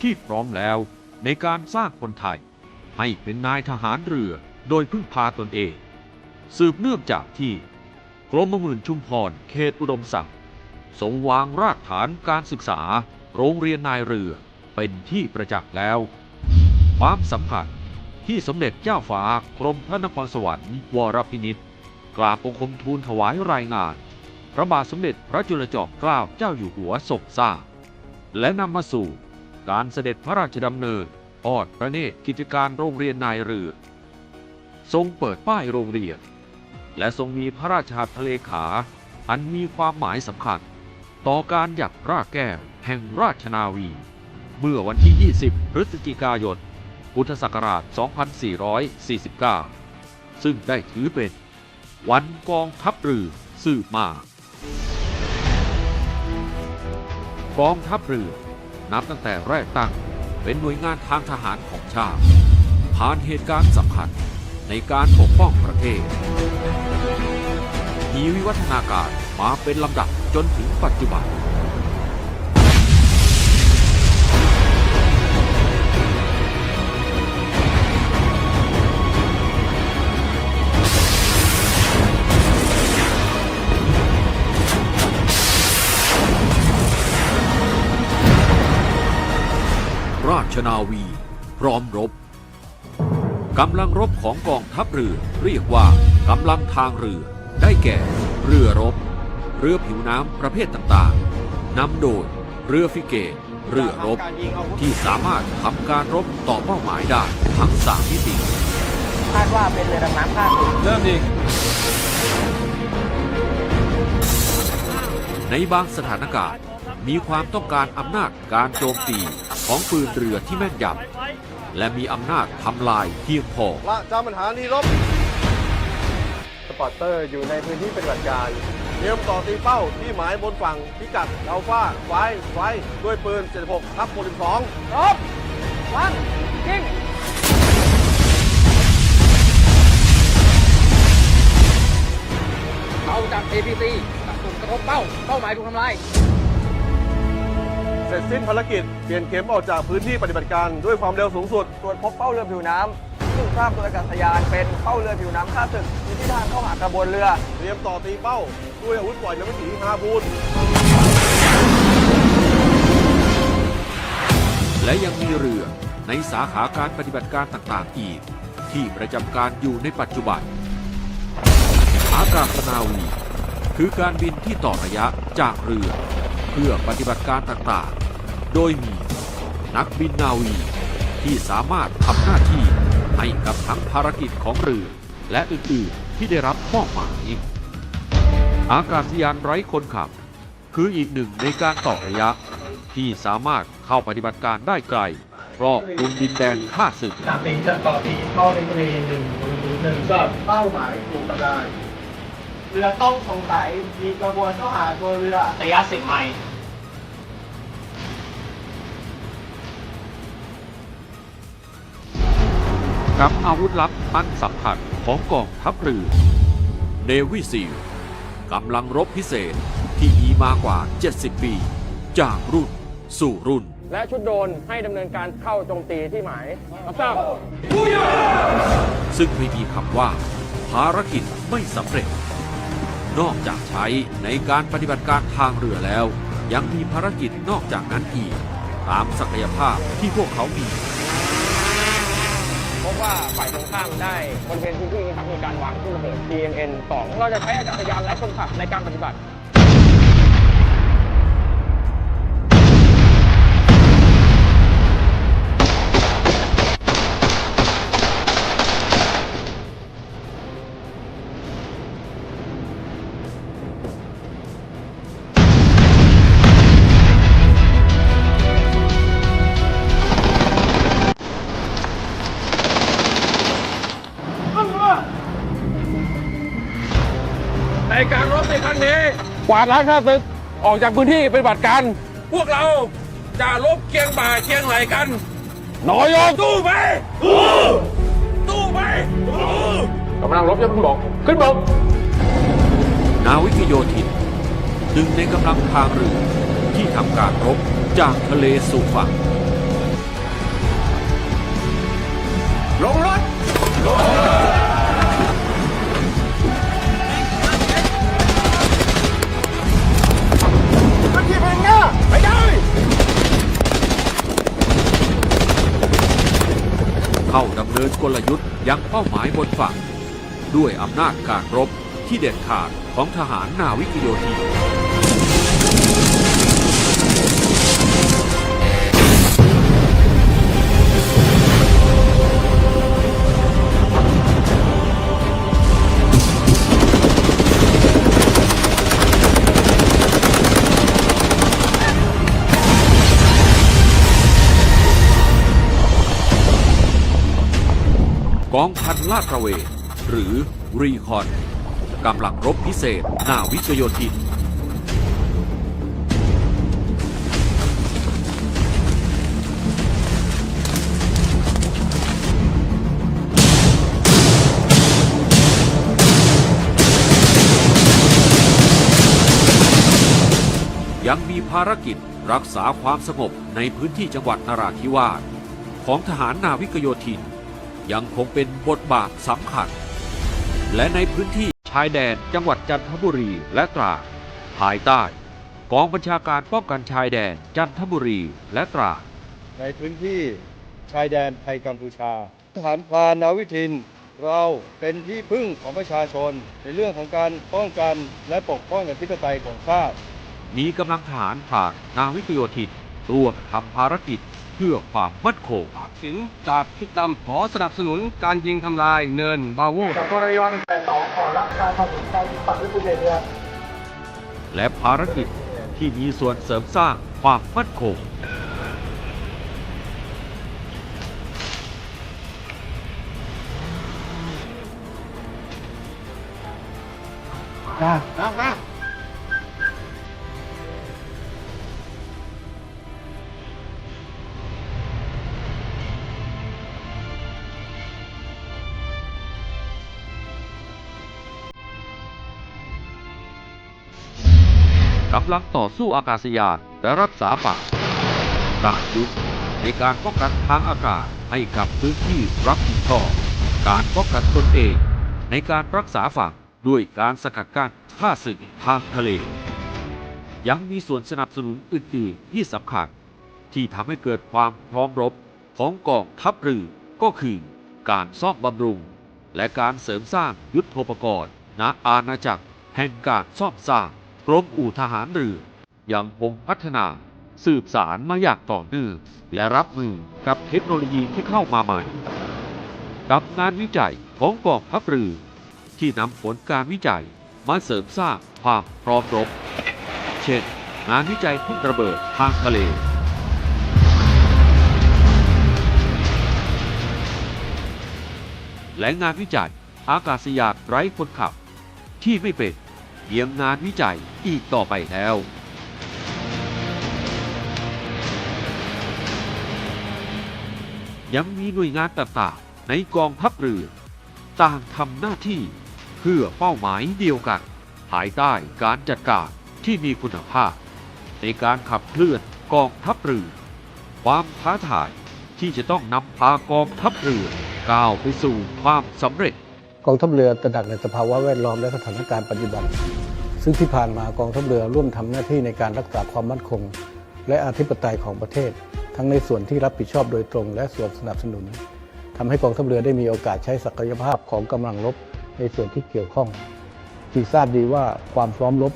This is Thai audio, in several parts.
ที่พร้อมแล้ว ในการสร้างคนไทย ให้เป็นนายทหารเรือโดยพึ่งพาตนเอง สืบเนื่องจากที่กรมหมื่นชุมพรเขตอุดมศักดิ์ทรงวางรากฐานการศึกษาโรงเรียนนายเรือเป็นที่ประจักษ์แล้ว ความสัมพันธ์ที่สมเด็จเจ้าฟ้ากรมพระนครสวรรค์วรพินิษฐ์กราบบังคมทูลถวายรายงาน พระบาทสมเด็จพระจุลจอมเกล้าเจ้าอยู่หัวทรงทราบและนำมาสู่ การเสด็จพระราชดำเนินทอดพระเนตรกิจการโรงเรียนนายเรือ ทรงเปิดป้ายโรงเรียน และทรงมีพระราชหัตถเลขา อันมีความหมายสำคัญ ต่อการหยัดรากแก้วแห่งราชนาวี เมื่อวันที่ 20 พฤศจิกายน พุทธศักราช 2449 ซึ่งได้ถือเป็นวันกองทัพเรือสืบมากองทัพเรือ นับตั้งแต่แรกตั้งเป็นหน่วยงานทางทหารของชาติ ผ่านเหตุการณ์สำคัญในการปกป้องประเทศ มีวิวัฒนาการมาเป็นลำดับจนถึงปัจจุบัน ชนาวี พร้อมรบกำลังรบของกองทัพเรือเรียกว่ากำลังทางเรือ ได้แก่ เรือรบ เรือผิวน้ำประเภทต่างๆนำโดย เรือฟิเกต เรือรบ ที่สามารถทำการรบต่อเป้าหมายได้ทั้งสามมิติคาดว่าเป็นเรือดำน้ำค่าศึกเริ่มยิงในบางสถานการณ์ มีความต้องการอำนาจการโจมตีของปืนเรือที่แม่นยำและมีอำนาจทำลายเพียงพอละจำปัญหานี้รบสปอร์เตอร์อยู่ในพื้นที่ปฏิบัติการเตรียมต่อตีเป้าที่หมายบนฝั่งพิกัดอัลฟาไฟไฟด้วยปืน 76ทับ62รบวันยิงเอาจาก APC กับกลุ่มกระทบเป้า เป้าหมายถูกทำลาย เสร็จสิ้นภารกิจ เปลี่ยนเข็มออกจากพื้นที่ปฏิบัติการด้วยความเร็วสูงสุด ตรวจพบเป้าเรือผิวน้ำซึ่งทราบโดยอากาศยานเป็นเป้าเรือผิวน้ำค่าศึกมีทิศทางเข้าหากระบวนเรือ เตรียมต่อตีเป้าด้วยอาวุธปล่อยน้ำวิถีฮาบูนและยังมีเรือในสาขาการปฏิบัติการต่างๆอีก ที่ประจำการอยู่ในปัจจุบัน อากาศนาวี คือการบินที่ต่อระยะจากเรือ เพื่อปฏิบัติการต่างๆ โดยมีนักบินนาวีที่สามารถทำหน้าที่ให้กับทั้งภารกิจของเรือและอื่นๆที่ได้รับมอบหมาย อากาศยานไร้คนขับ คืออีกหนึ่งในการต่อระยะ ที่สามารถเข้าปฏิบัติการได้ไกลรอบกลุ่มดินแดนข้าศึกจากนี้จะต่อตีเข้าในทะเลหนึ่งหนึ่งก็เป้าหมายถูกทำลาย เรือต้องสงสัยมีกระบวนเข้าหาตัวเรือระยะสิบไมล์กับอาวุธลับอันสำคัญของกองทัพเรือเนวิซีลกำลังรบพิเศษที่มีมากว่า 70 ปี จากรุ่นสู่รุ่น และชุดโดรนให้ดำเนินการเข้าโจมตีที่หมายรับทราบซึ่งไม่มีคำว่า ภารกิจไม่สำเร็จ นอกจากใช้ในการปฏิบัติการทางเรือแล้ว ยังมีภารกิจนอกจากนั้นอีก ตามศักยภาพที่พวกเขามีพบว่าฝ่ายตรงข้ามได้บริเวณพื้นที่นี้ครับมีการวางทุ่นระเบิด TMN 2เราจะใช้อากาศยานและคนขับในการปฏิบัติ วาดล้างข้าศึกออกจากพื้นที่เป็นบัติการ พวกเราจะลบเคียงบ่าเคียงไหลกัน น้อยยอมสู้ไหมสู้ไหมกำลังลบยังขึ้นบกขึ้นบกนาวิกโยธินหนึ่งในกำลังทางเรือที่ทำการรบจากทะเลสู่ฝั่งลงล นินกลยุทธ์ยังเป้าหมายบนฝั่ง ด้วยอำนาจการรบที่เด็ดขาดของทหารนาวิกโยธิน กองพันลาดตระเวน หรือรีคอนกำลังรบพิเศษ นาวิกโยธิน ยังมีภารกิจรักษาความสงบในพื้นที่จังหวัดนราธิวาสของทหารนาวิกโยธิน ยังคงเป็นบทบาทสำคัญ และในพื้นที่ชายแดนจังหวัดจันทบุรีและตราดภายใต้ กองบัญชาการป้องกันชายแดนจันทบุรีและตราดในพื้นที่ชายแดนไทยกัมพูชาทหารพรานนาวิทิน เราเป็นที่พึ่งของประชาชน ในเรื่องของการป้องกันและปกป้องอธิปไตยของชาติมีกำลังทหารผ่านนาวิกโยธินร่วมทำภารกิจเพื่อความมั่นคงสินจากพิกดำขอสนับสนุนการยิงทำลายเนินบาโวจากรณีวันแต่สองขอรับการความสนใจปักด้วยผู้เรือและภารกิจที่มีส่วนเสริมสร้างความมั่นคงกำลังต่อสู้อากาศยานและรักษาฝั่งตั้งยุทธในการป้องกันทางอากาศให้กับพื้นที่รับผิดชอบการป้องกันตนเอง ในการรักษาฝั่งด้วยการสกัดกั้นท่าศึกทางทะเล ยังมีส่วนสนับสนุนอื่นๆที่สำคัญ ที่ทำให้เกิดความพร้อมรบของกองทัพเรือก็คือ การซ่อมบำรุง และการเสริมสร้างยุทโธปกรณ์ณอาณาจักรแห่งการซ่อมสร้าง มอู่ทหารเรือยังคงพัฒนาสืบสารมาอย่างต่อเนื่องและรับมือกับเทคโนโลยีที่เข้ามาใหม่ กับงานวิจัยของกองทัพเรือที่นำผลการวิจัยมาเสริมสร้างความพร้อมรบ เช่น งานวิจัยทุ่นระเบิดทางทะเล และงานวิจัยอากาศยานไร้คนขับที่ไม่เป็น เพียงงานวิจัยอีกต่อไปแล้วยังมีหน่วยงานต่างๆในกองทัพเรือ ต่างทำหน้าที่เพื่อเป้าหมายเดียวกัน ภายใต้การจัดการที่มีคุณภาพ ในการขับเคลื่อนกองทัพเรือ ความท้าทายที่จะต้องนำพากองทัพเรือก้าวไปสู่ความสำเร็จ กองทัพเรือตระหนักในสภาวะแวดล้อมและสถานการณ์ปัจจุบัน ซึ่งที่ผ่านมากองทัพเรือร่วมทำหน้าที่ในการรักษาความมั่นคง และอธิปไตยของประเทศ ทั้งในส่วนที่รับผิดชอบโดยตรง และส่วนสนับสนุนทำให้กองทัพเรือได้มีโอกาสใช้ศักยภาพของกำลังรบในส่วนที่เกี่ยวข้องที่ทราบดีว่าความพร้อมรบ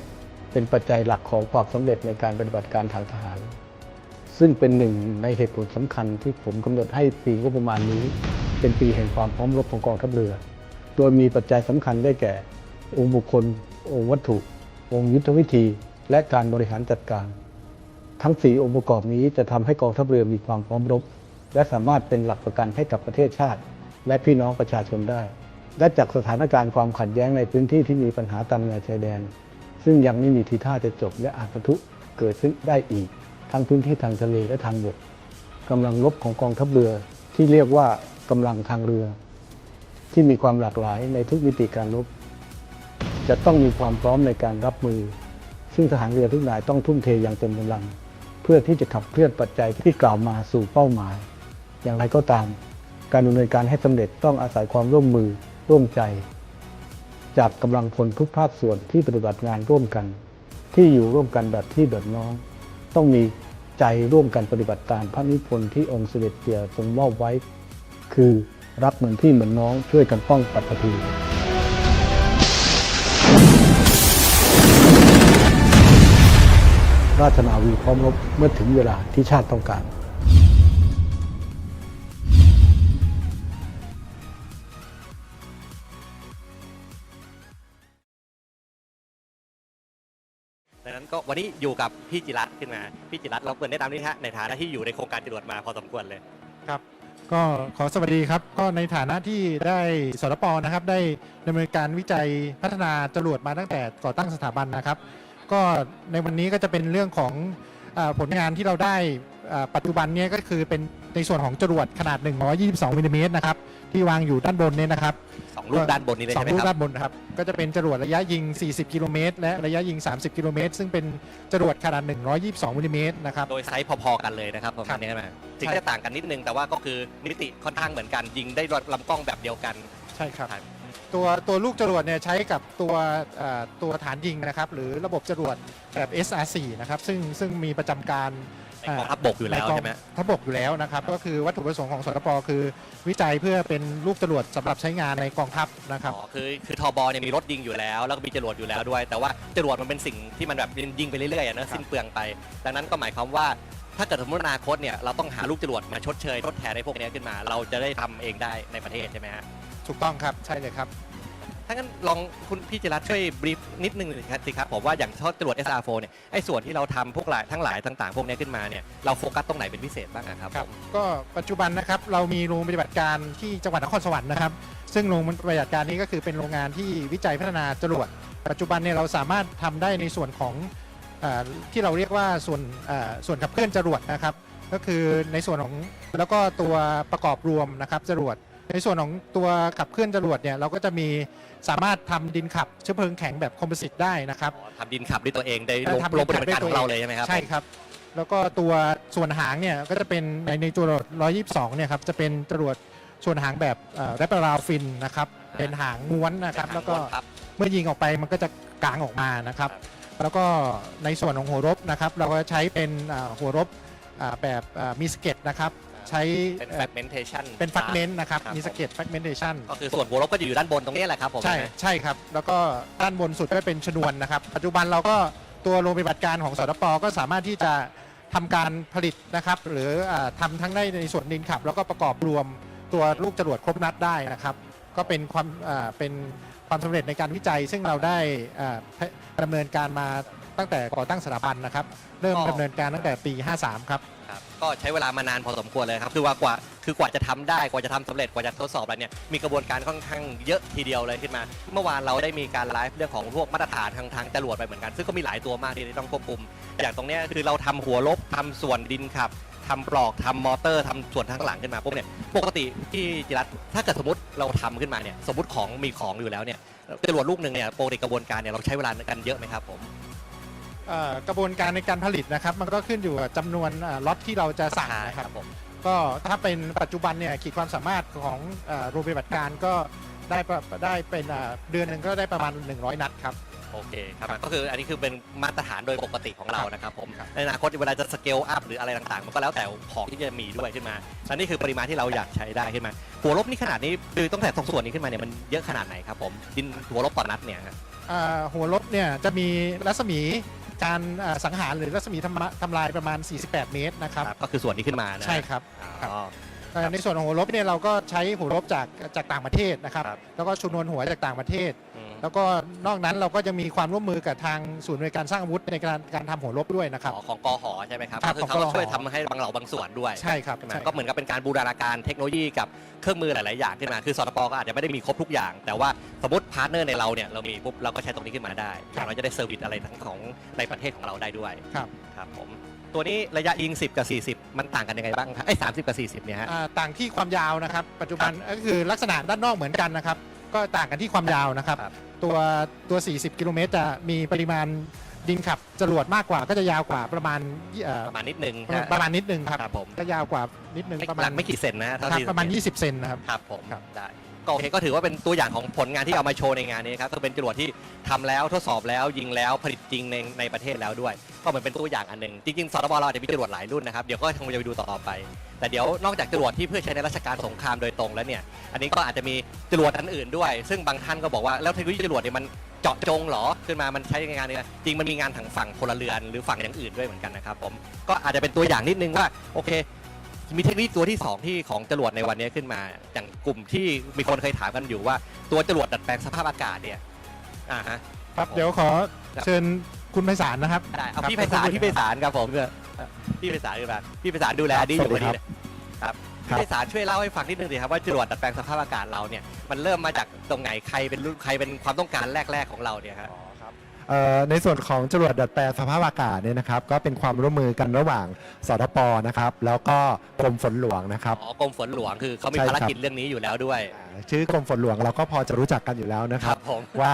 เป็นปัจจัยหลักของความสำเร็จในการปฏิบัติการทางทหาร ซึ่งเป็นหนึ่งในเหตุผลสำคัญที่ผมกำหนดให้ปีงบประมาณนี้ เป็นปีแห่งความพร้อมรบของกองทัพเรือ โดยมีปัจจัยสำคัญได้แก่ องค์บุคคล องค์วัตถุ องค์ยุทธวิธี และการบริหารจัดการ ทั้งสี่องค์ประกอบนี้จะทำให้กองทัพเรือมีความพร้อมรบ และสามารถเป็นหลักประกันให้กับประเทศชาติ และพี่น้องประชาชนได้ และจากสถานการณ์ความขัดแย้งในพื้นที่ที่มีปัญหาตามแนวชายแดน ซึ่งยังไม่มีทีท่าจะจบและอาจปะทุเกิดขึ้นได้อีก ทั้งพื้นที่ทางทะเลและทางบกกำลังรบของกองทัพเรือที่เรียกว่ากำลังทางเรือ ที่มีความหลากหลายในทุกมิติการรบ จะต้องมีความพร้อมในการรับมือ ซึ่งทหารเรือทุกนายต้องทุ่มเทอย่างเต็มกำลัง เพื่อที่จะขับเคลื่อนปัจจัยที่กล่าวมาสู่เป้าหมาย อย่างไรก็ตาม การดำเนินการให้สำเร็จต้องอาศัยความร่วมมือร่วมใจ จากกำลังพลทุกภาคส่วนที่ปฏิบัติงานร่วมกัน ที่อยู่ร่วมกันแบบที่แบบน้อง ต้องมีใจร่วมกันปฏิบัติตามพระนิพนธ์ที่องค์เสด็จเตี่ยทรงมอบไว้ คือ รักเหมือนพี่เหมือนน้องช่วยกันป้องปัตตภีราชนาวีพร้อมรบเมื่อถึงเวลาที่ชาติต้องการดังนั้นก็วันนี้อยู่กับพี่จิรัตน์ขึ้นมา พี่จิรัตน์เราเปิดแนะนำนิดฮะในฐานะที่อยู่ในโครงการจรวดมาพอสมควรเลยครับ ก็ขอสวัสดีครับ ก็ในฐานะที่ได้สรปนะครับ ได้ดำเนินการวิจัยพัฒนาจรวดมาตั้งแต่ก่อตั้งสถาบันนะครับ ก็ในวันนี้ก็จะเป็นเรื่องของอาผลงานที่เราได้อ่าปัจจุบันเนี้ก็คือเป็นในส่วนของจรวดขนาด 122มิลลิเมตรนะครับ ที่วางอยู่ด้านบนเนี่ยนะครับ สองลูกด้านบนนี้เลยสอใช่งไหมลูกครัด้าบ นบนนะครับ ก็จะเป็นจรวดระยะยิง 40 กิโลเมตรและระยะยิง 30 กิโลเมตร ซึ่งเป็นจรวดขนาด 122มิลลิเมตรนะครับ โดยไซส์พอๆกันเลยนะครับผมครับอันนี้มาถึงใช่ จะต่างกันนิดนึงแต่ว่าก็คือนิติค่อนข้างเหมือนกันยิงได้ลำกล้องแบบเดียวกัน ใช่ครับ ครับ ตัวตัวลูกจรวดเนี่ยใช้กับตัวเอ่อตัวฐานยิงนะครับ หรือระบบจรวดแบบ SR4 นะครับ ซึ่งซึ่งมีประจำการ ในกองทัพบกอยู่แล้วในกงใช่ไหมทัพบกอยู่แล้วนะครับ ก็คือวัตถุประสงค์ของสตปคือ วิจัยเพื่อเป็นลูกจรวดสำหรับใช้งานในกองทัพนะครับอ๋อคือคือทอบอเนี่ยมีรถยิงอยู่แล้ว แล้วก็มีจรวดอยู่แล้วด้วย แต่ว่าจรวดมันเป็นสิ่งที่มันแบบยิงไปเรื่อยๆอะนะสิ้นเปลืองไป ดังนั้นก็หมายความว่าถ้าเกิดสมมติอนาคตเนี่ยเราต้องหาลูกจรวดมาชดเชยทดแทนในพวกเนี้ยขึ้นมา เราจะได้ทำเองได้ในประเทศใช่ไหมฮะถูกต้องครับใช่เลยครับ ถ้างั้นลองคุณพี่จิรัตน์ช่วยบรีฟนิดนึงสิครับสิครับผมว่าอย่างทอดจรวด SR4 เนี่ยไอ้ส่วนที่เราทำพวกหลายทั้งหลายต่างๆ พวกเนี้ยขึ้นมาเนี่ยเราโฟกัสตรงไหนเป็นพิเศษบ้างอะครับครับ ก็ปัจจุบันนะครับเรามีโรงปฏิบัติการที่จังหวัดนครสวรรค์นะครับ ซึ่งโรงปฏิบัติการนี้ก็คือเป็นโรงงานที่วิจัยพัฒนาจรวดปัจจุบันเนี่ยเราสามารถทำได้ในส่วนของเออที่เราเรียกว่าส่วนเอ่อส่วนขับเคลื่อนจรวดนะครับ ก็คือในส่วนของแล้วก็ตัวประกอบรวมนะครับจรวด ในส่วนของตัวขับเคลื่อนจรวดเนี่ยเราก็จะมีสามารถทำดินขับเชื้อเพลิงแข็งแบบคอมโพสิตได้นะครับทำดินขับด้วยตัวเองได้ลงทำดินลงปฏิบัติการขับด้วยตัวของเราเองเลยใช่ไหมครับ ใช่ครับ แล้วก็ตัวส่วนหางเนี่ยก็จะเป็นในในจรวด122 เนี่ยครับจะเป็นจรวดส่วนหางแบบแรปเปอร์ราฟินนะครับเป็นหางม้วนนะครับ แล้วก็ครับ เมื่อยิงออกไปมันก็จะกางออกมานะครับ แล้วก็ในส่วนของหัวรบนะครับ เราก็ใช้เป็นอ่าหัวรบอ่าแบบอ่ามีสเก็ตนะครับ ใช้เป็น เอ่อ fragmentation เป็นฟักเมนต์นะครับ ครับ มีสเก็ตฟักเมนเทชันก็คือส่วนหัวลบก็จะอยู่ด้านบนตรงนี้แหละครับผมใช่ไหมใช่ครับ แล้วก็ด้านบนสุดก็เป็นชนวนนะครับ ปัจจุบันเราก็ตัวโรงปฏิบัติการของสตปก็สามารถที่จะทำการผลิตนะครับ หรืออาทำทั้งได้ในส่วนดินขับ แล้วก็ประกอบรวมตัวลูกจรวดครบนัดได้นะครับ ก็เป็นความอ่าเป็นความสำเร็จในการวิจัย ซึ่งเราได้อ่าดำเนินการมา ตั้งแต่ก่อตั้งสถาบันนะครับ เริ่มดำเนินการตั้งแต่ปี 53 ครับ ครับก็ใช้เวลามานานพอสมควรเลยครับคือว่ากว่าคือกว่าจะทำได้กว่าจะทำสำเร็จกว่าจะทดสอบอะไรเนี่ยมีกระบวนการค่อนข้างเยอะทีเดียวเลยขึ้นมา เมื่อวานเราได้มีการไลฟ์เรื่องของพวกมาตรฐานทางทางจรวดไปเหมือนกัน ซึ่งก็มีหลายตัวมากที่ต้องควบคุม อย่างตรงเนี้ยคือเราทำหัวลบทำส่วนดินขับทำปลอกทำมอเตอร์ทำส่วนทั้างหลังขึ้นมาปุ๊บเนี่ยปกติที่จิรัตน์ถ้าเกิดสมมติเราทำขึ้นมาเนี่ยสมมติของมีของอยู่แล้วเนี่ยจรวดลูกหนึ่งเนี่ยปกติกระบวนการเนี่ยเราใช้เวลากันเยอะไหมครับผมเอ่อ กระบวนการในการผลิตนะครับ มันก็ขึ้นอยู่กับจำนวนล็อตที่เราจะสั่งนะครับผมก็ถ้าเป็นปัจจุบันเนี่ยขีดความสามารถของโรงปฏิบัติการก็ได้ได้เป็นเดือนหนึ่งก็ได้ประมาณ 100 นัดครับ โอเคครับก็คืออันนี้คือเป็นมาตรฐานโดยปกติของเรานะครับผมครับในอนาคตเวลาจะสเกลอัพหรืออะไรต่างๆ มันก็แล้วแต่ของที่จะมีด้วยขึ้นมาและนี่คือปริมาณที่เราอยากใช้ได้ขึ้นมา หัวลบนี่ขนาดนี้คือต้องแต่ตรงส่วนนี้ขึ้นมาเนี่ยมันเยอะขนาดไหนครับผมดินหัวลบต่อนัดเนี่ยฮะอ่าหัวลบเนี่ยจะมีรัศมีการอ่าสังหารหรือรัศมีทำทำลายประมาณ 48 เมตรนะครับก็คือส่วนนี้ขึ้นมานะใช่ครับอ๋อ เอ่อในส่วนของหัวลบเนี่ยเราก็ใช้หัวลบจากจากต่างประเทศนะครับ ครับ แล้วก็ชนวนหัวจากต่างประเทศ อืมแล้วก็นอกนั้นเราก็จะมีความร่วมมือกับทางศูนย์ในวยการสร้างอาวุธในการการทำหัวลบด้วยนะครับ อ๋อของกอหอใช่ไหมครับครัก็บคือเขาก็ของกอหอ ช่วยทำให้บางเหล่าบางส่วนด้วยใช่ครับใช่ไหมใช่ก็เหมือนกับเป็นการบูรณาการเทคโนโลยีกับเครื่องมือหลาย ๆ อย่างขึ้นมาคือสตปก็อาจจะไม่ได้มีครบทุกอย่าง แต่ว่าสมมติพาร์ทเนอร์ในเราเนี่ยเรามีปุ๊บเราก็ใช้ตรงนี้ขึ้นมาได้อย่างเราจะได้เซอร์วิสอะไรทั้งของในประเทศของเราได้ด้วยครับ ครับผม ตัวนี้ระยะยิง 10 กับ 40 มันต่างกันยังไงบ้างครับไอ้สามสิบกับ 40เนี่ยฮะ อ่าต่างที่ความยาวนะครับ ปัจจุบันก็คือลักษณะด้านนอกเหมือนกันนะครับ ก็ต่างกันที่ความยาวนะครับ ครับ ตัวตัว 40 กิโลเมตรจะมีปริมาณดินขับจรวดมากกว่าก็จะยาวกว่าประมาณเอ่อประมาณนิดนึงประมาณประมาณนิดนึงครับครับผมก็ยาวกว่านิดนึงไม่ประหมาลัณกไม่กี่เซนนะเท่าครับที่ประมาณสังเกต20 เซนนะครับ ครับผมครับ ได้ ก็โอเคก็ถือว่าเป็นตัวอย่างของผลงานที่เอามาโชว์ในงานนี้ครับก็เป็นจรวดที่ทำแล้วทดสอบแล้วยิงแล้วผลิตจริงในในประเทศแล้วด้วย ก็เหมือนเป็นตัวอย่างอันหนึ่งจริงๆสตบเราอาจจะมีจรวดหลายรุ่นนะครับเดี๋ยวก็คงจะไปดูต่อไป แต่เดี๋ยวนอกจากจรวดที่เพื่อใช้ในราชการสงครามโดยตรงแล้วเนี่ยอันนี้ก็อาจจะมีจรวดอันอื่นด้วย ซึ่งบางท่านก็บอกว่าแล้วเทคโนโลยีจรวดเนี่ยมันเจาะจงเหรอขึ้นมามันใช้ในงานนี้นะจริงมันมีงานทางฝั่งพลเรือนหรือฝั่งอย่างอื่นด้วยเหมือนกันนะครับผมก็อาจจะเป็นตัวอย่างนิดนึงว่าโอเค มีเทคโนโลยีตัวที่ 2 ที่ของจรวดในวันนี้ขึ้นมา อย่างกลุ่มที่มีคนเคยถามกันอยู่ว่า ตัวจรวดดัดแปลงสภาพอากาศเนี่ยอ่าฮะ ครับ เดี๋ยวขอครับเชิญคุณไพศาลนะครับ ได้เอาครับพี่ไพศาลพี่ไพศาลครับผมเนี่ยพี่ไพศาลคือแบบพี่ไพศาลดูแลดีอยู่พอดีเลยครับครัพี่บไพศาลช่วยเล่าให้ฟังนิดนึงสิครับว่าจรวดดัดแปลงสภาพอากาศเราเนี่ยมันเริ่มมาจากตรงไหนใครเป็นรุ่นใครเป็นความต้องการแรกๆของเราเนี่ยครับ เอ่อในส่วนของจรวดดัดแปลงสภาพอากาศเนี่ยนะครับ ก็เป็นความร่วมมือกันระหว่างสทปนะครับ แล้วก็กรมฝนหลวงนะครับ อ๋อกรมฝนหลวงคือเขามีใช่ครัภาบรกิจเรื่องนี้อยู่แล้วด้วยอ่าชื่อกรมฝนหลวงเราก็พอจะรู้จักกันอยู่แล้วนะคครัรับบ ผม ว่า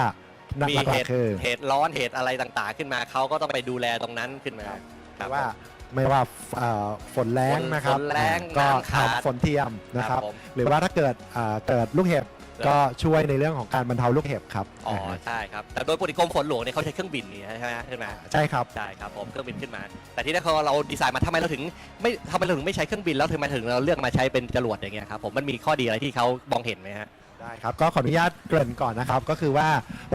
หนักมีหเหลักตุๆคือ เหตุร้อนเหตุอะไรต่างๆ ขึ้นมาเขาก็ต้องไปดูแลตรงนั้นขึ้นมาครับ ว่าไม่ว่าเอ่อฝนแรงนะครับฝนแล้งก็น้ำขาด ทำฝนเทียมนะครับ ผม หรือว่าถ้าเกิดอ่าเกิดลูกเห็บ ก็ช่วยในเรื่องของการบรรเทาลูกเห็บครับอ๋อใช่ครับแต่โดยปกติกรมฝนหลวงเนี่ยเขาใช้เครื่องบินนี่ใช่ไหมขึ้นมาใช่ครับใช่ครับผมเครื่องบินขึ้นมา แต่ที่นี่พอเราดีไซน์มาทำไมเราถึง ไม่ทำไมเราถึงไม่ใช้เครื่องบินแล้วทำไมถึงเราเลือกมาใช้เป็นจรวดอย่างเงี้ยครับผมมันมีข้อดีอะไรที่เขามองเห็นไหมฮะได้ครับก็ขออนุญาตเกริ่นก่อนนะครับก็คือว่า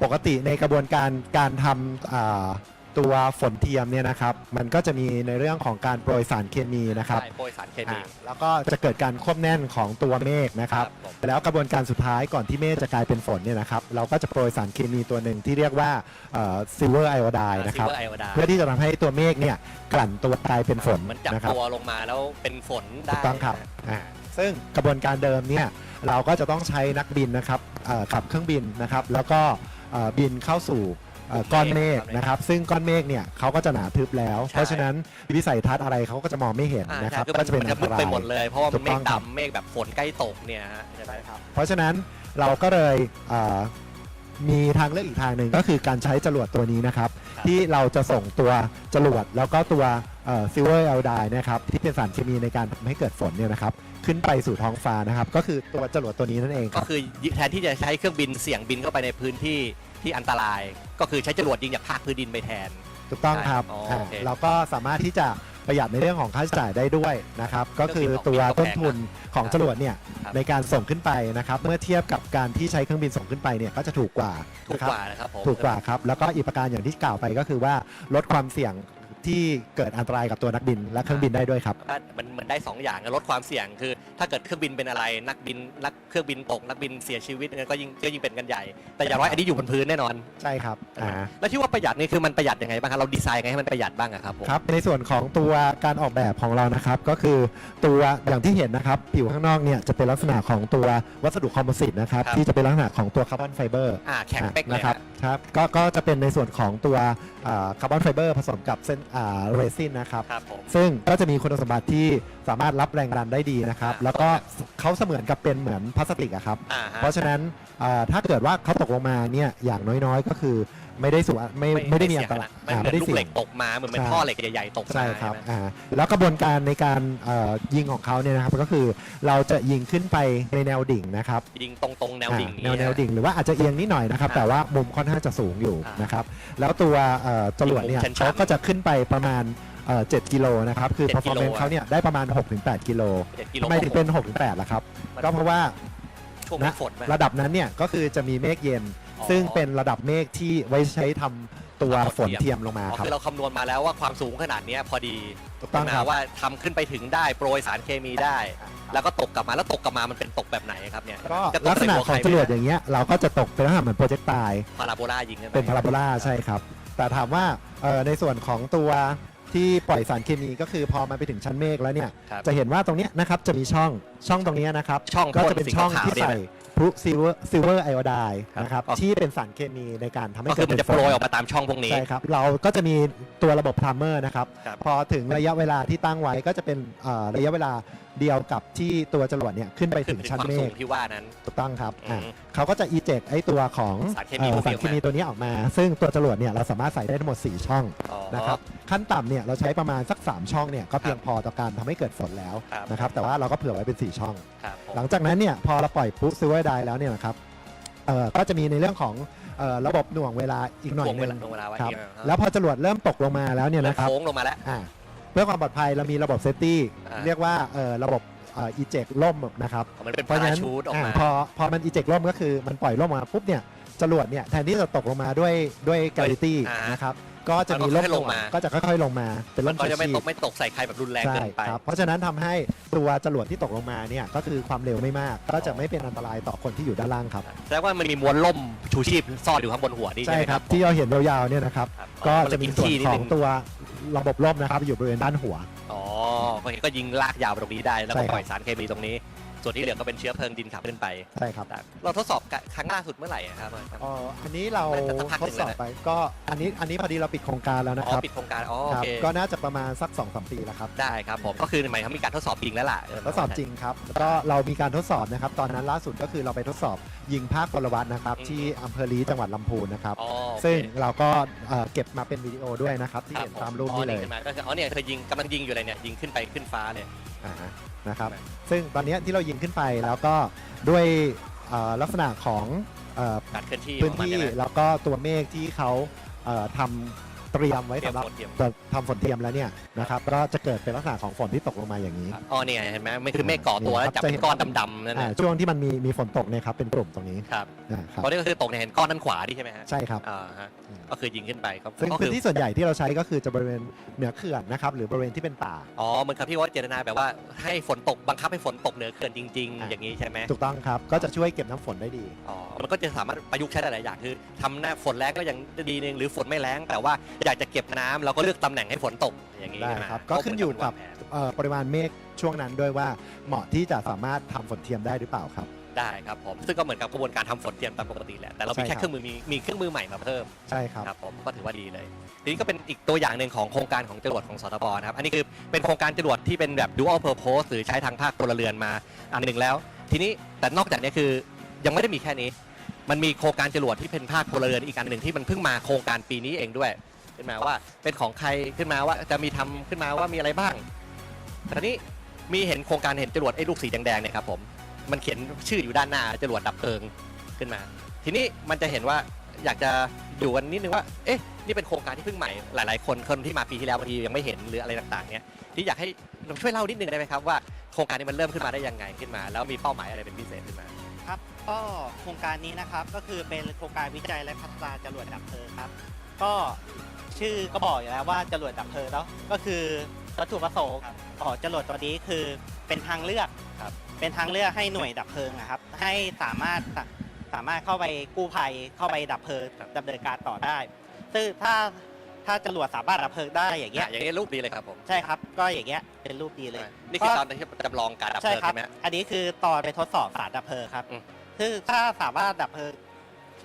ปกติในกระบวนการการทำอ่า ตัวฝนเทียมเนี่ยนะครับ มันก็จะมีในเรื่องของการโปรยสารเคมีนะครับ ใช่โปรยสารเคมี อ่าแล้วก็จะเกิดการควบแน่นของตัวเมฆนะครับผมแล้วกระบวนการสุดท้ายก่อนที่เมฆจะกลายเป็นฝนเนี่ยนะครับเราก็จะโปรยสารเคมีตัวหนึ่งที่เรียกว่าซิลเวอร์ไอโอไดนะครับซิลเวอร์ไอโอดาเพื่อที่จะทำให้ตัวเมฆเนี่ยกลั่นตัวกลายเป็นฝนมันจับนะครับตัวลงมาแล้วเป็นฝนได้ ถูกต้องครับอ่าซึ่งกระบวนการเดิมเนี่ยเราก็จะต้องใช้นักบินนะครับเอ่อขับเครื่องบินนะครับ แล้วก็เอ่อบินเข้าสู่ เอ่อก้อนเมฆนะครับซึ่งก้อนเมฆเนี่ยเขาก็จะหนาทึบแล้วเพราะฉะนั้นวิสัยทัศน์อะไรเขาก็จะมองไม่เห็นอ่านะครับใช่ก็จะเป็นมันอัจะนมืตดราไปย หมดเลย เพราะว่าถูมันกเมต้ฆองครับ ดำเมฆแบบฝนใกล้ตกเนี่ยฮะใช่ไหมครับ เพราะฉะนั้นเราก็เลยเอ่อมีทางเลือกอีกทางหนึ่งก็คือการใช้จรวดตัวนี้นะครับ ครับ ที่เราจะส่งตัวจรวดแล้วก็ตัวซิลเวอร์เอลไดนะครับที่เป็นสารเคมีในการทำให้เกิดฝนเนี่ยนะครับขึ้นไปสู่ท้องฟ้านะครับ ก็คือตัวจรวดตัวนี้นั่นเองคก็รับ คือแทนที่จะใช้เครื่องบินเสี่ยงบินเข้าไปในพื้นที่ที่อันตรายก็คือใช้จรวดยิงจากภาคพื้นดินไปแทน ถูกต้องครับอ๋ออ่าโอเคเราก็สามารถที่จะประหยัดในเรื่องของค่าใช้จ่ายได้ด้วยนะครับ ก็คือตัวต้นทุนของจรวดเนี่ยครับ ในการส่งขึ้นไปนะครับ เมื่อเทียบกับการที่ใช้เครื่องบินส่งขึ้นไปเนี่ยก็จะถูกกว่าถูกนะครับกว่านะครับผม ถูกกว่าครับ แล้วก็อีกประการอย่างที่กล่าวไปก็คือว่าลดความเสี่ยงที่เกิดอันตรายกับตัวนักบินและเครื่องบินได้ด้วยครับก็มันเหมือนได้สองอย่างลดความเสี่ยงคือ ถ้าเกิดเครื่องบินเป็นอะไร นักบินนักเครื่องบินตกนักบินเสียชีวิตเนี่ยก็ยิ่งก็ยิ่งเป็นกันใหญ่ แต่อย่างน้อยอันนี้อยู่บนพื้นแน่นอน ใช่ครับอ่าแล้วที่ว่าประหยัดนี่คือมันประหยัดยังไงบ้างครับเราดีไซน์ไงให้มันประหยัดบ้างอะครับผมครับในส่วนของตัวการออกแบบของเรานะครับ ก็คือตัวอย่างที่เห็นนะครับผิวข้างนอกเนี่ยจะเป็นลักษณะของตัววัสดุคอมโพสิตนะครับครับที่จะเป็นลักษณะของตัวคาร์บอนไฟเบอร์อ่าแข็งเป๊กเลยนะครับฮะครับก็ก็จะเป็นในส่วนของตัว คาร์บอนไฟเบอร์ผสมกับเส้นเรซินนะครับ ครับผม ซึ่งก็จะมีคุณสมบัติที่สามารถรับแรงดันได้ดีนะครับ อ่า แล้วก็เขาเสมือนกับเป็นเหมือนพลาสติกอะครับ อ่าฮะ เพราะฉะนั้นอ่าถ้าเกิดว่าเขาตกลงมาเนี่ยอย่างน้อยๆ ก็คือ ไม่ได้สูญไม่ไม่ได้มีอันตรายมันอ่าเหมืไม่อนได้ลูกเสี่เหยล็งกตกมาเหมือนเป็นใช่ ท่อเหล็กใหญ่ๆตกมาใช่ครับไหม อ่าแล้วกระบวนการในการเอ่อยิงของเขาเนี่ยนะครับก็คือเราจะยิงขึ้นไปในแนวดิ่งนะครับยิงตรงๆแนวดิ่งอ่าแนวแนวดิ่งหรือว่าอาจจะเอียงนิดหน่อยนะครับอ่าแต่ว่ามุมค่อนข้างจะสูงอยู่อ่านนะครับแล้วตัวเอ่อจรวดเนี่ยมุมชันๆเขาก็จะขึ้นไปประมาณเอ่อ7กิโลนะครับคือ7กิโล performance เขาเนี่ยได้ประมาณ 6-8 กิโลเจ็ดกิโลทำไมถึงเป็น 6-8ล่ะครับมันก็เพราะว่า ช่วงณฝนไหม ระดับนั้นเนี่ยก็คือจะมีเมฆเย็นอ๋อ ซึ่งเป็นระดับเมฆที่ไว้ใช้ทำตัวทำฝฝนนเทีเทียยมมลงมาอ๋อครับ คือเราคำนวณมาแล้วว่าความสูงขนาดเนี้ยพอดีถูกต้องครับ นะว่าทำขึ้นไปถึงได้โปรยสารเคมีได้ แล้วก็ตกกลับมาแล้วตกกลับมามันเป็นตกแบบไหนครับเนี่ยก็จะตลักษณะใหัของใคจรวดอย่างเงี้ยเราก็จะตกเป็นลักษณะเหมือนโปรเจกต์ตาย พาราโบลายิงขึ้นไปเป็นพาราโบลาใช่ครับ แต่ถามว่าเอ่อในส่วนของตัว ที่ปล่อยสารเคมีก็คือพอมันไปถึงชั้นเมฆแล้วเนี่ย ครับจะเห็นว่าตรงเนี้ยนะครับจะมีช่องช่องตรงเนี้ยนะครับช่องก็จะเป็นช่องที่พ่นสีขาวๆใส่พลุซิลเวอร์ซิลเวอร์ไอโอไดครับนะครับอ๋อ ที่เป็นสารเคมีในการทำให้ก็เกิคืดอมันจะเป็โปรยฝออกมาตามช่องพวกนี้ ใช่ครับเราก็จะมีตัวระบบพลัมเมอร์นะครับครับ พอถึงระยะเวลาที่ตั้งไว้ก็จะเป็นเอ่อระยะเวลา เดียวกับที่ตัวจรวดเนี่ยขึ้นไปขึ้ถึนงถึงชั้นความเมสูฆงที่ว่านั้น ถูกต้องครับอืมอะเขาก็จะอีเจกไอตัวของสารเคมีเอ่อพวกนี้สารเคมีตัวนี้ออกมา ซึ่งตัวจรวดเนี่ยเราสามารถใส่ได้ทั้งหมด 4 ช่องอ๋อ นะครับขั้นต่ำเนี่ยเราใช้ประมาณสัก 3 ช่องเนี่ยก็เพียงพอต่อการทำให้เกิดฝนแล้วครับ นะครับแต่ว่าเราก็เผื่อไว้เป็น 4 ช่อง ครับผม หลังจากนั้นเนี่ยพอเราปล่อยพุซิลเวอร์ไดแล้วเนี่ยนะครับเอ่อก็จะมีในเรื่องของเอ่อระบบหน่วงเวลาอีกหน่อยถ่วงหเวนึลางถ่วงเวลาไว้ครับที่นั่นแล้วพอจรวดเริ่มตกลงมาแล้วเนี่ยเริ่มนะครับโค้งลงมาแล้ว อ่าเพื่อความปลอดภัยเรามีระบบเซฟตี้อ่า เรียกว่าเอ่อระบบเอีเจกล่มนะครับ มันเป็นเพราะพาฉะรานั้นชูตออกอ่ามาพอพอมันอีเจกล่มก็คือมันปล่อยล่มมาปุ๊บเนี่ยจรวดเนี่ยแทนที่จะตกลงมาด้วยด้วยก a วิตี้อ่านนะครับก็จะมีมันล่ก็มค่อยๆลงมา ก็จะค่อยๆลงมาเป็นมัล่นมก็ชูจะไม่ชีตพกไม่ตกใส่ใครแบบรุนแรงใช่เกินไป ครับเพราะฉะนั้นทำให้ตัวจรวดที่ตกลงมาเนี่ยก็คือความเร็วไม่มาก ก็จะไม่เป็นอันตรายต่อคนที่อยู่ด้านล่างครับแสดงว่ามันมีมวลล่มชูชีพซ่อนอยู่ข้างบนหัวนี่ใช่ใช่ไหมคครัรับบที่เราเห็นยาวๆเนี่ยนะครับ ครับก็อ๋อจะมีนส่วนที่นิดขอนึงตัว ระบบล่มนะครับ อยู่บริเวณด้านหัว อ๋อโอเคก็ยิงลากยาวไปตรงนี้ได้แล้วใช่ก็ครับ ปล่อยสารเคมีตรงนี้ ส่วนที่เหลือก็เป็นเชื้อเพลิงดินขับขึ้นไป ใช่ครับเราทดสอบครั้งล่าสุดเมื่อไหร่อะครับเอ่ออันนี้เราน่าจะสักพักหทนึ่ดงสอบแล้วนะไปก็อันนี้อันนี้พอดีเราปิดโครงการแล้วนะอ๋คอรับปิดโครงการอ๋อคโอรับเคก็น่าจะประมาณสัก2อสปีแล้วครับได้ครับผมก็คือหมายความมีการทดสอบจริงแล้วล่ะเทดสอบจริงครับแล้วก็เรามีการทดสอบนะครับตอนนั้นล่าสุดก็คือเราไปทดสอบยิงภาคพลวัตนะครับอืมที่อำเภอลีจังหวัดลำพูนนะครับอ๋อโอเคซึ่งเราก็เอ่อเก็บมาเป็นวิดีโอด้วยนะครับที่คบเห็นผตามรูปนี้เลยอ๋อขึ้นมาก็คืออ๋อเนี่ยเธอยิงกำลังยิงอยู่เลยเนี่ยยิงขึ้นไปขึ้นฟ้าเนี่ย อ่าฮะนะครับใช่ไหมซึ่งตอนเนี้ยที่เรายิงขึ้นไปแล้วก็ด้วยเอ่อลักษณะของเอ่อการเคลื่อนที่พื้นของมันที่ใช่ไหมแล้วก็ตัวเมฆที่เขาเอ่อทำ เตรียมไว้เตรียสำมหรับฝนเตรียมทำฝนเทียมแล้วเนี่ยนะครับก็จะเกิดเป็นลักษณะของฝนที่ตกลงมาอย่างนี้ อ๋อเนี่ยเห็นไหมไม่คือเมฆก่อตัวแล้วจับเป็นก้อนดำๆนั่นอ่านะช่วงที่มันมีมีฝนตกเนี่ยครับเป็นกลุ่มตรงนี้ครับนะครับตอนนี้ก็คือตกเนี่ยเห็นก้อนด้านขวาดิใช่ไหมฮะใช่ครับ อ่าฮะก็คือยิงขึ้นไปก็ซึ่งก็พื้คืนอที่ส่วนใหญ่ที่เราใช้ก็คือจะบริเวณเหนือเขื่อนนะครับหรือบริเวณที่เป็นป่า อ๋อเหมือนกับพี่ว่าเจตนาแบบว่าให้ฝนตกบังคับให้ฝนตกเหนือเขื่อนจริงอะๆอย่างนี้ใช่ไหม ถูกต้องครับก็จะช่วยเก็บน้ำฝนได้ดี อ๋อ มันก็จะสามารถประยุกต์ใช้ได้หลายอย่างคือทำหน้าฝนแรงก็ยังดีนึงหรือฝนไม่แรงแต่ว่าอยากจะเก็บน้ำเราก็เลือกตำแหน่งให้ฝนตกอย่างนี้ได้ใช่ไหมครับ ก็ขึ้นอยู่กับเหมืนารวางแผนเอ่อปริมาณเมฆช่วงนั้นด้วยว่าเหมาะที่จะสามารถทำฝนเทียมได้หรือเปล่าครับ ได้ครับผมซึ่งก็เหมือนกับกระบวนการทำฝนเทียมตามปกติแหละแต่เรามีใช่แค่ครับเครื่องมือมีมีเครื่องมือใหม่มาเพิ่ม ใช่ครับ ครับผมก็ถือว่าดีเลยทีนี้ก็เป็นอีกตัวอย่างหนึ่งของโครงการของจรวดของสตบนะครับ อันนี้คือเป็นโครงการจรวดที่เป็นแบบ dual purpose หรือใช้ทางภาคพลเรือนมาอันหนึ่งแล้ว ทีนี้แต่นอกจากนี้คือยังไม่ได้มีแค่นี้ มันมีโครงการจรวดที่เป็นภาคพลเรือนอีกอันหนึ่งที่มันเพิ่งมาโครงการปีนี้เองด้วย ขึ้นมาว่า เป็นของใครขึ้นมาว่าจะมีทำขึ้นมาว่ามีอะไรบ้างแต่นี้มีเห็นโครงการเห็นจรวดไอ้ลูกสีแดงๆเนี่ยครับผมมันเขียนชื่ออยู่ด้านหน้าจรวดดับเพลิงขึ้นมา ทีนี้มันจะเห็นว่าอยากจะดูกันนิดนึงว่า เอ๊ะ นี่เป็นโครงการที่เพิ่งใหม่ หลาย ๆ คน คนที่มาปีที่แล้วบางทียังไม่เห็นหรืออะไรต่าง ๆ เนี่ย ที่อยากให้ช่วยเล่านิดนึงได้ไหมครับว่าโครงการนี้มันเริ่มขึ้นมาได้ยังไงขึ้นมา แล้วมีเป้าหมายอะไรเป็นพิเศษขึ้นมา ครับ ก็โครงการนี้นะครับ ก็คือเป็นโครงการวิจัยและพัฒนาจรวดดับเพลิงครับ ก็ชื่อก็บอกอยู่แล้วว่าจรวดดับเพลิงแล้วก็คือวัตถุประสงค์ของจรวดตัวนี้คือเป็นทางเลือกครับเป็นทางเลือกให้หน่วยดับเพลิงนะครับ ให้สามารถสาสามารถเข้าไปกู้ภัยเข้าไปดับเพลิงดำเนินการต่อได้ ซึ่งถ้าถ้าจรวดสามารถดับเพลิงได้อย่างเงี้ยอย่างนี้รูปดีเลยครับผมใช่ครับ ก็อย่างเงี้ยเป็นรูปดีเลยนี่คือตอนที่จำลองการดับเพใช่ลิงครับใช่ไหมฮะอันนี้คือตอนไปทดสอบสารดับเพลิงครับอืมคือถ้าสามารถดับเพลิง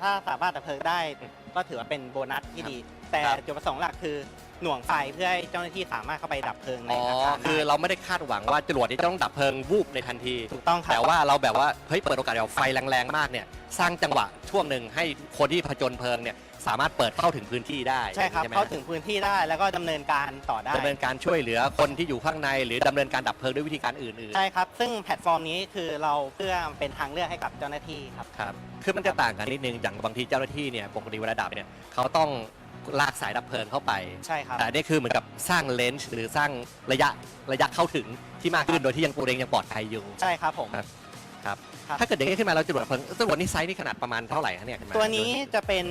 ถ้าสามารถดับเพลิงได้อืม ก็ถือว่าเป็นโบนัสที่ดี แต่ครับ จุดประสงค์หลักคือหน่วงไฟเพื่อให้เจ้าหน้าที่สามารถเข้าไปดับเพลิงในอ๋ออาคารคือได้เราไม่ได้คาดหวังว่าจรวดนี้จะต้องดับเพลิงวูบในทันที ถูกต้องครับ แต่ว่าเราแบบว่าเฮ้ยเปิดโอกาสเอาไฟแรงๆมากเนี่ยสร้างจังหวะช่วงหนึ่งให้คนที่ผจญเพลิงเนี่ย สามารถเปิดเข้าถึงพื้นที่ได้ใช่ครับ ไหมเข้าถึงพื้นที่ได้แล้วก็ดำเนินการต่อได้ ดำเนินการช่วยเหลือคนที่อยู่ข้างใน หรือดำเนินการดับเพลิงด้วยวิธีการอื่นใช่ครับ ซึ่งแพลตฟอร์มนี้คือเราเพื่อเป็นทางเลือกให้กับเจ้าหน้าที่ครับ ๆครับคือมันจะต่างกันนิดนึงอย่างบางทีเจ้าหน้าที่เนี่ยปกติเวลาดับเนี่ยเขาต้องลากสายดับเพลิงเข้าไป ใช่ครับ แต่อันนี่คือเหมือนกับสร้างเลนส์หรือสร้างระยะระยะเข้าถึงที่มากขึ้นโดยที่ยังตัวเองยังปลอดภัยอยู่ ใช่ครับผม ครับ ครับครับถ้าเกิดอย่างนี้ขึ้นมาเราจรวดเพลิงจรวดนี่ไซส์นี่ขนาดประมาณเท่าไหร่คะเนี่ยขึ้มาตัวนี้จะเป็น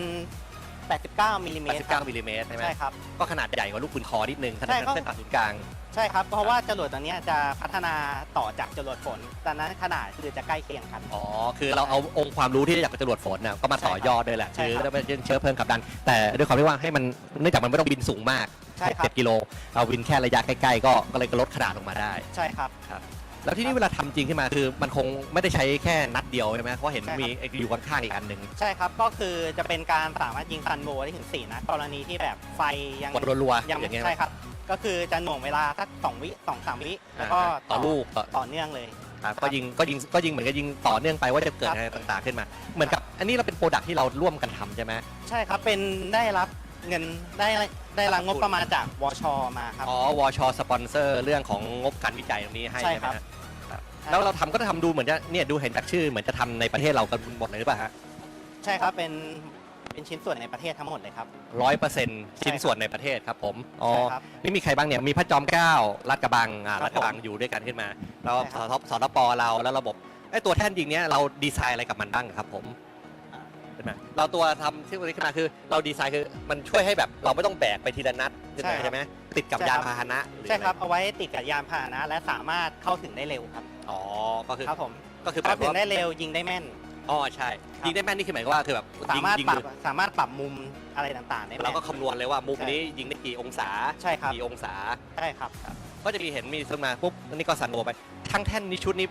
89มิลลิเมตรครับ89มิลลิเมตรใช่ไหมใช่ครับ ก็ขนาดใหญ่กว่าลูกปืนคอนิดนึงขนาใช่ดก็เส้นผ่าศูนย์กลาง ใช่ครับ เพราะว่าจรวดตัวเนี้ยจะพัฒนาต่อจากจรวดฝนดังนั้นขนาดคือจะใกล้เคียงกัน อ๋อ คือเราเอาองค์ความรู้ที่ได้จากจรวดฝนน่ะก็มาต่อยอดด้วยแหละใช่คือครับจะเป็นเชื้อเพลิงขับดัน แต่ด้วยความที่ว่าให้มันเนื่องจากมันไม่ต้องบินสูงมากใช่ครับ เจ็ดกิโลเอาบินแค่ระยะใกล้ๆก็ก็เลยลดขนาดลงมาได้ ใช่ครับ ครับ แล้วที่นี่เวลาทำจริงขึ้นมาคือมันคงไม่ได้ใช้แค่นัดเดียวใช่ไหมเพราะเห็นใช่ครับมีไอ้อยู่ข้างๆอีกอันหนึ่งใช่ครับ ก็คือจะเป็นการสามารถยิงซันโบได้ถึง4นัดกรณีที่แบบไฟยังกดรัวๆยังอย่างเงี้ยใช่ครับ ก็คือจะหน่วงเวลาสักสองวิสองสามวิแล้วก็อ่าต่อลูกต่อต่อเนื่องเลยครับก็ยิงก็ยิงก็ยิงเหมือนกับยิงต่อเนื่องไปว่าจะเกิดครับอะไรต่างๆขึ้นมา เหมือนกับอันนี้เราเป็นโปรดักที่เราร่วมกันทำใช่ไหมใช่ครับเป็นได้รับเงินได้ ได้รับงบประมาณจากวชมาครับ อ๋อวชสปอนเซอร์เรื่องของงบการวิจัยตรงนี้ให้ใช่ใช่ไหมครับ ฮะครับแล้วเราทำก็จะทำดูเหมือนจะเนี่ยดูเห็นจากชื่อเหมือนจะทำในประเทศเรากันหมดเลยหรือเปล่าฮะใช่ครับเป็นเป็นชิ้นส่วนในประเทศทั้งหมดเลยครับ ร้อยเปอร์เซ็นต์ชิ้นส่วนในประเทศครับผมอ๋อใช่ครับนี่มีใครบ้างเนี่ยมีพระจอมเกล้าลาดกระบังอ่าครับลาดกระบังอยู่ด้วยกันขึ้นมาแล้วใช่สครับทสทปเราแล้วระบบไอ้ตัวแท่นยิงเนี้ยเราดีไซน์อะไรกับมันบ้างครับผม ใช่ไหมเราตัวทำที่นี้ขึ้นมาคือ เราดีไซน์คือมันช่วยให้แบบเราไม่ต้องแบกไปทีละนัดขึ้นมาใช่ครับ ใช่ไหมติดกับใช่ยานครับพาหนะหอใช่ครับอะไเอาไว้ติดกับยานพาหนะ และสามารถเข้าถึงได้เร็วครับ อ๋อก็คือครับผมก็คือแบเข้าบถึงว่าได้เร็วยิงได้แม่น อ๋อใช่ครับ ยิงได้แม่นนี่คือหมายความว่าคือแบบสามารถยิงปรับยิงสามารถปรับมุมอะไรต่างๆได้เราแม่น ก็คำนวณเลยว่ามุมใช่ นี้ยิงได้กี่องศาใช่ครับกี่องศา ใช่ครับครับ ก็จะมีเห็นมีขึ้นมาปุ๊บนี่ก็สั่นโอไปทั้งแท่นนี้ชุดนี้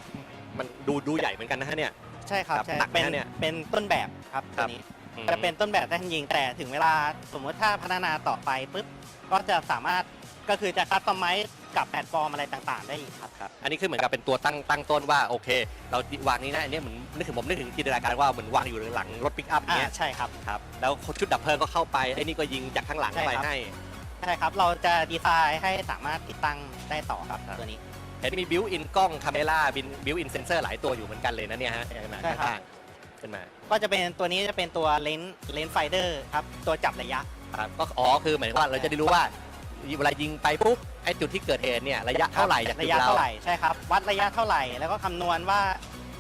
มันดูดูใหญ่เหมือนกันนะฮะเนี่ย ใช่ครับครับใช่หนักไหมเป็นฮะเนี่ยเป็นต้นแบบครับครัตัวบ นี้อืมจะเป็นต้นแบบแท่นยิงแต่ถึงเวลาสมมติถ้าพัฒนาต่อไปปุ๊บก็จะสามารถก็คือจะคัสตอมไมซ์กับแพลตฟอร์มอะไรต่างๆ ได้อีกครับ ครับอันนี้คือเหมือนกับเป็นตัวตั้งตั้งต้นว่าโอเค เราวางนี้นะอันนี้เหมือนนึกถึงผมนึกถึงจินตนาการว่าเหมือนวางอยู่หลังรถปิกอัพอ่าเนี้ยใช่ครับ ครับแล้วชุดดับเพลิงก็เข้าไปไอ้นี่ก็ยิงจากข้างหลังใช่ไปครับ ให้ ใช่ครับ เราจะดีไซน์ให้สามารถติดตั้งได้ต่อครับครับตัวนี้ เห็นมีบิวอินกล้องคาเมล่าบินบิวอินเซนเซอร์หลายตัวอยู่เหมือนกันเลยนะเนี่ยฮะขึ้นมาใช่ครับ ข้างๆขึ้นมาก็จะเป็นตัวนี้จะเป็นตัวเลนส์เลนส์ไฟเดอร์ครับ ตัวจับระยะ ครับก็อ๋อคือหมายถึงว่าเราจะได้รู้ว่าเวลายิงไปปุ๊บไอ้จุดที่เกิดเหตุเนี่ยระยะเท่าไหร่จากจุระดยะเราเท่าไหร่ใช่ครับ วัดระยะเท่าไหร่ แล้วก็คำนวณว่า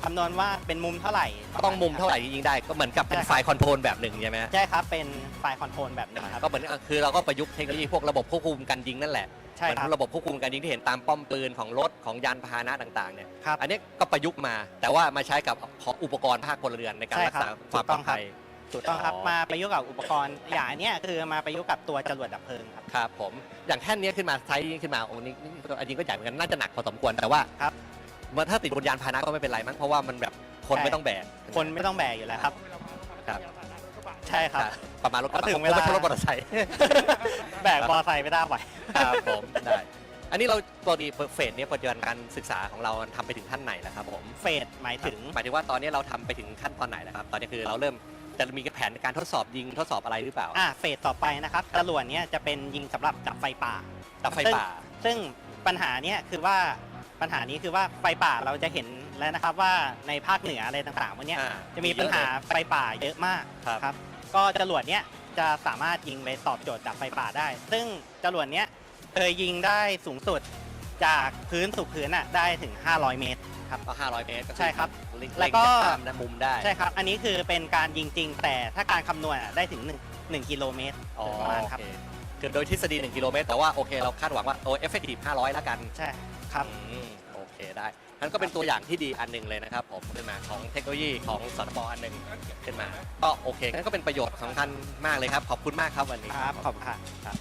คำนวณว่าเป็นมุมเท่าไหร่ต้องมุมเท่าไหร่ที่ยิงได้ก็เหมือนกับเป็นใช่ครับไฟล์คอนโทรลแบบหนึ่งใช่ไหมฮะ ใช่ครับเป็นไฟล์คอนโทรลแบบนี้ครับ ก็เหมือนคือเราก็ประยุกต์เทคโนโลยีพวกระบบควบคุมการยิงนั่นแหละ ใช่เหมือนครับระบบควบคุมการยิงที่เห็นตามป้อมปืนของรถของยานพาหนะต่างๆเนี่ยครับอันนี้ก็ประยุกต์มา แต่ว่ามาใช้กับของอุปกรณ์ภาคพลเรือนในการใช่รักครับษาความปลอดภัยถูกต้องครับอ๋อมาประยุกต์กับอุปกรณ์อย่างอันเนี้ยคือมาประยุกต์กับตัวจรวดดับเพลิงครับครับผมอย่างแท่นนี้ขึ้นมาไซส์นี้ขึ้นมาโอ้นี่นี่อันนี้ก็ใหญ่เหมือนกันน่าจะหนักพอสมควรแต่ว่าครับมันถ้าติดบนยานพาหนะก็ไม่เป็นไรมั้งเพราะว่ามันแบบคนใช่ไม่ต้องแบกคนไม่ต้องแบกอยู่แล้วครับครับ ใช่ครับ ประมาณรถกระบะก็ถึงเวลา ไม่ใช่รถมอเตอร์ไซค์ แบกมอเตอร์ไซค์ไม่ได้ไหว ครับผมได้ อันนี้เราตัวดีเฟสเนี้ปัจจุบันการศึกษาของเราทำไปถึงขั้นไหนแล้วครับผม เฟสหมายถึง หมายถึงว่าตอนนี้เราทำไปถึงขั้นตอนไหนแล้วครับ ตอนนี้คือเราเริ่มจะมีแผนในการทดสอบยิงทดสอบอะไรหรือเปล่าอ่าเฟสต่อไปนะครับจรวดเนี้ยจะเป็นยิงสำหรับดับไฟป่า ดับไฟป่า ซึ่งปัญหาเนี้ยคือว่าปัญหานี้คือว่าไฟป่าเราจะเห็นแล้วนะครับว่าในภาคเหนืออะไรต่างๆวันเนี้ยอ่าจะมีปัญหาไฟป่าเยอะมากครับครับ ก็จรวดเนี้ยจะสามารถยิงไปตอบโจทย์ดับไฟป่าได้ ซึ่งจรวดเนี้ยเคยยิงได้สูงสุดจากพื้นสู่พื้นอะได้ถึง 500 เมตรครับก็500 เมตรก็อใช่ครับ เล็งแล้วก็เล็งจากตามนะมุมได้ใช่ครับ อันนี้คือเป็นการยิงจริง แต่ถ้าการคำนวณอะได้ถึง1 1กิโลเมตรอ๋อประมาณโอครับเคคือโดยทฤษฎี 1 กิโลเมตร แต่ว่าโอเคเราคาดหวังว่าโอ้เอฟเฟกตีฟ500 แล้วกัน ใช่ครับ อืม โอเคได้ นั่นก็เป็นตัวอย่างที่ดีอันหนึ่งเลยนะครับผมขึ้นมาของเทคโนโลยีของสตบอันหนึ่งขึ้นมา ก็โอเคนั้นก็เป็นประโยชน์สำคัญมากเลยครับ ขอบคุณมากครับวันนี้ ครับขอบคุณครับ